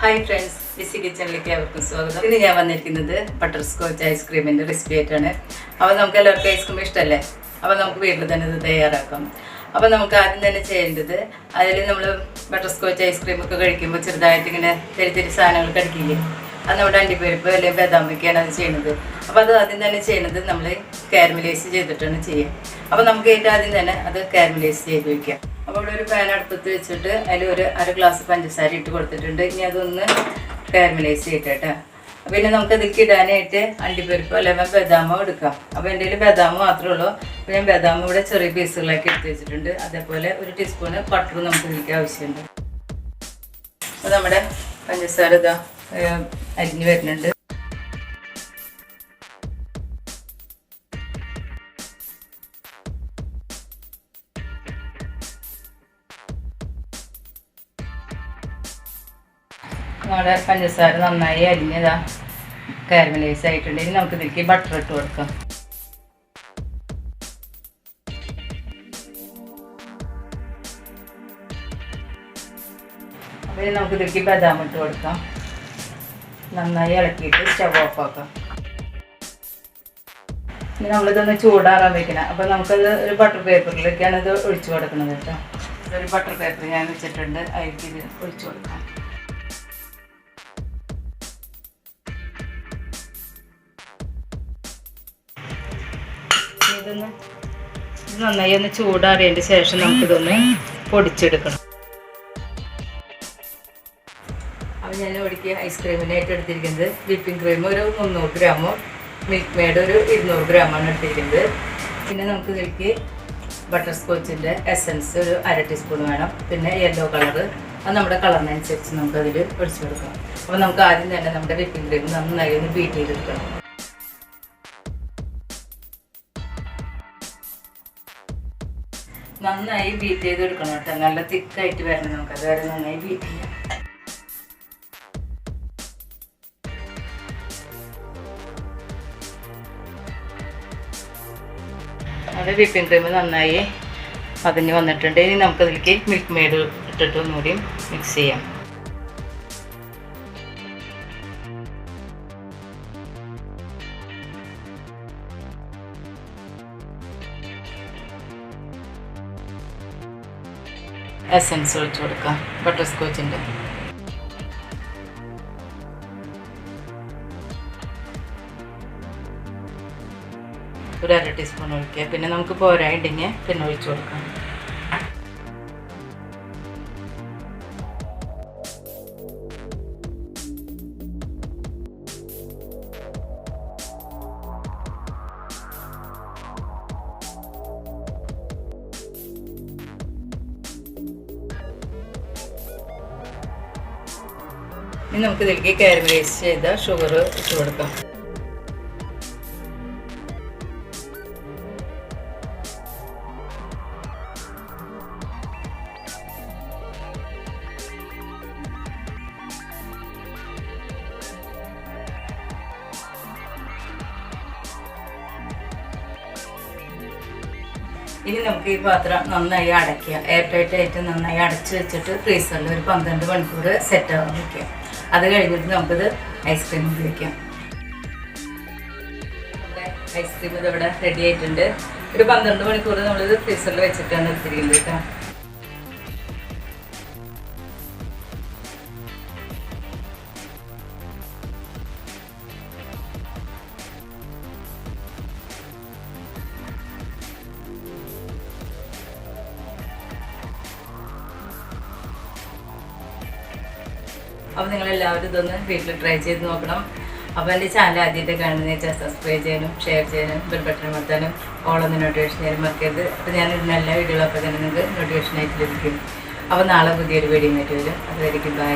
Hi friends BC കിച്ചണിലേക്ക് അവർക്കും സ്വാഗതം. ഇന്ന് ഞാൻ വന്നിരിക്കുന്നത് ബട്ടർ സ്കോച്ച് ഐസ്ക്രീമിന്റെ റെസിപ്പി ആയിട്ടാണ്. അപ്പോൾ നമുക്ക് എല്ലാവർക്കും ഐസ്ക്രീം ഇഷ്ടമല്ലേ അപ്പോൾ നമുക്ക് വീട്ടിൽ തന്നെ ഇത് തയ്യാറാക്കാം. അപ്പോൾ നമുക്ക് ആദ്യം തന്നെ ചെയ്യേണ്ടത് അതിൽ നമ്മൾ ബട്ടർ സ്കോച്ച് ഐസ്ക്രീമൊക്കെ കഴിക്കുമ്പോൾ ചെറുതായിട്ട് ഇങ്ങനെ ചെറിയ ചെറിയ സാധനങ്ങൾ കടിക്കില്ലേ അത് നമ്മുടെ അണ്ടിപ്പരിപ്പ് അല്ലെങ്കിൽ ബദാമിക്കാണ് അത് ചെയ്യുന്നത് അപ്പോൾ അത് ആദ്യം തന്നെ ചെയ്യുന്നത് നമ്മൾ കാരമലൈസ് ചെയ്തിട്ടാണ് ചെയ്യുക അപ്പോൾ നമുക്ക് ഏറ്റവും ആദ്യം തന്നെ അത് കാരമലൈസ് ചെയ്ത് വയ്ക്കാം അപ്പോൾ ഇവിടെ ഒരു പാൻ അടുപ്പത്ത് വെച്ചിട്ട് അതിൽ ഒരു അര ഗ്ലാസ് പഞ്ചസാര ഇട്ട് കൊടുത്തിട്ടുണ്ട്. ഇനി അതൊന്ന് കാരമലൈസ് ചെയ്തിട്ട് പിന്നെ നമുക്ക് ഇതിലേക്ക് ഇടാനായിട്ട് അണ്ടിപ്പരിപ്പ് അല്ലെങ്കിൽ ബദാമോ എടുക്കാം. അപ്പോൾ എന്റെ കയ്യിൽ ബദാമ് മാത്രമേ ഉള്ളൂ. അപ്പോൾ ഞാൻ ബദാം ഇവിടെ ചെറിയ പീസുകളാക്കി എടുത്ത് വെച്ചിട്ടുണ്ട്. അതേപോലെ ഒരു ടീസ്പൂണ് ബട്ടർ നമുക്ക് ഇതിലേക്ക് ആവശ്യമുണ്ട്. അപ്പോൾ നമ്മുടെ പഞ്ചസാര ഇതാ അരിഞ്ഞ് വരുന്നുണ്ട്. നമ്മുടെ പഞ്ചസാര നന്നായി അരിഞ്ഞതാ. കാരമലൈസ് ആയിട്ടുണ്ട്. ഇനി നമുക്ക് ഇതിലേക്ക് ബട്ടർ ഇട്ട് കൊടുക്കാം. അപ്പോൾ ഇനി നമുക്ക് ഇതിലേക്ക് ബദാം ഇട്ട് കൊടുക്കാം. നന്നായി ഇളക്കിയിട്ട് സ്റ്റവ് ഓഫ് ആക്കാം. ഇനി നമ്മളിതൊന്ന് ചൂടാറാൻ വെക്കണം. അപ്പോൾ നമുക്കത് ഒരു ബട്ടർ പേപ്പറിലേക്കാണ് ഇത് ഒഴിച്ചു കൊടുക്കുന്നത് കേട്ടോ. ഒരു ബട്ടർ പേപ്പർ ഞാൻ വെച്ചിട്ടുണ്ട്. അതിലേക്ക് ഇത് ഒഴിച്ചു കൊടുക്കാം. ഇതൊന്ന് ഇത് നന്നായി ഒന്ന് ചൂടാറിയതിന്റെ ശേഷം നമുക്കിതൊന്ന് പൊടിച്ചെടുക്കണം. അപ്പോൾ ഞാൻ ഇവിടേക്ക് ഐസ്ക്രീമിനായിട്ട് എടുത്തിരിക്കുന്നത് വിപ്പിംഗ് ക്രീം ഒരു മുന്നൂറ് ഗ്രാമോ? മിൽക്ക് മെയ്ഡ് ഒരു ഇരുന്നൂറ് ഗ്രാമാണ് എടുത്തിരിക്കുന്നത്. പിന്നെ നമുക്ക് ഇതിലേക്ക് ബട്ടർ സ്കോച്ചിന്റെ എസൻസ് ഒരു അര ടീസ്പൂൺ വേണം. പിന്നെ യെല്ലോ കളർ അത് നമ്മുടെ കളറിനനുസരിച്ച് നമുക്ക് അതിൽ ഒഴിച്ചു കൊടുക്കാം. അപ്പോൾ നമുക്ക് ആദ്യം തന്നെ നമ്മുടെ വിപ്പിംഗ് ക്രീം നന്നായി ഒന്ന് ബീറ്റ് ചെയ്തെടുക്കണം. നന്നായി ബീറ്റ് ചെയ്തെടുക്കണം കേട്ടോ. നല്ല തിക്കായിട്ട് വരണം നമുക്ക്. അതുവരെ നന്നായി ബീറ്റ് ചെയ്യാം. അത് വിപ്പിംഗ് ക്രീം നന്നായി പതിഞ്ഞ് വന്നിട്ടുണ്ട്. ഇനി നമുക്കതിലേക്ക് മിൽക്ക് മെയ്ഡ് ഇട്ടിട്ട് ഒന്നുകൂടി മിക്സ് ചെയ്യാം. എസൻസ് ഒഴിച്ചു കൊടുക്കാം. ബട്ടർ സ്കോച്ചിന്റെ ഒരു അര ടീസ്പൂൺ ഒഴിക്കുക. പിന്നെ നമുക്ക് പോരായിണ്ടെങ്കിൽ പിന്നെ ഒഴിച്ചു കൊടുക്കാം. ഇനി നമുക്ക് ഇതിലേക്ക് കാരമലൈസ് ചെയ്ത ഷുഗർ ഇട്ട് കൊടുക്കാം. ഇനി നമുക്ക് ഈ പാത്രം നന്നായി അടയ്ക്കുക. എയർ ടൈറ്റ് ആയിട്ട് നന്നായി അടച്ചു വെച്ചിട്ട് ഫ്രീസറിൽ ഒരു പന്ത്രണ്ട് മണിക്കൂർ സെറ്റ് ആവാൻ വയ്ക്കുക അത് കഴിഞ്ഞിട്ട് നമുക്കിത് ഐസ്ക്രീം ഉപയോഗിക്കാം. ഐസ്ക്രീം ഇതിവിടെ റെഡി ആയിട്ടുണ്ട്. ഒരു പന്ത്രണ്ട് മണിക്കൂർ നമ്മളിത് ഫ്രീസറിൽ വെച്ചിട്ടാണ് എടുത്തിരിക്കുന്നത് കേട്ടോ. അപ്പോൾ നിങ്ങൾ എല്ലാവരും ഇതൊന്ന് വീട്ടിൽ ട്രൈ ചെയ്ത് നോക്കണം. അപ്പോൾ എന്റെ ചാനൽ ആദ്യമായിട്ട് കാണുന്ന വെച്ചാൽ സബ്സ്ക്രൈബ് ചെയ്യാനും ഷെയർ ചെയ്യാനും ബെൽ ബട്ടൺ അമർത്താനും ഓളൊന്ന് നോട്ടിഫിക്കേഷൻ ചെയ്യാനും മറക്കരുത്. അപ്പോൾ ഞാൻ ഇടുന്ന എല്ലാ വീഡിയോകളും അപ്പോൾ തന്നെ നിങ്ങൾക്ക് നോട്ടിഫിക്കേഷൻ ആയിട്ട് ലഭിക്കും. അപ്പോൾ നാളെ പുതിയൊരു വീഡിയോ ആയിട്ട് വരും. അതുവരെയ്ക്കും ബൈ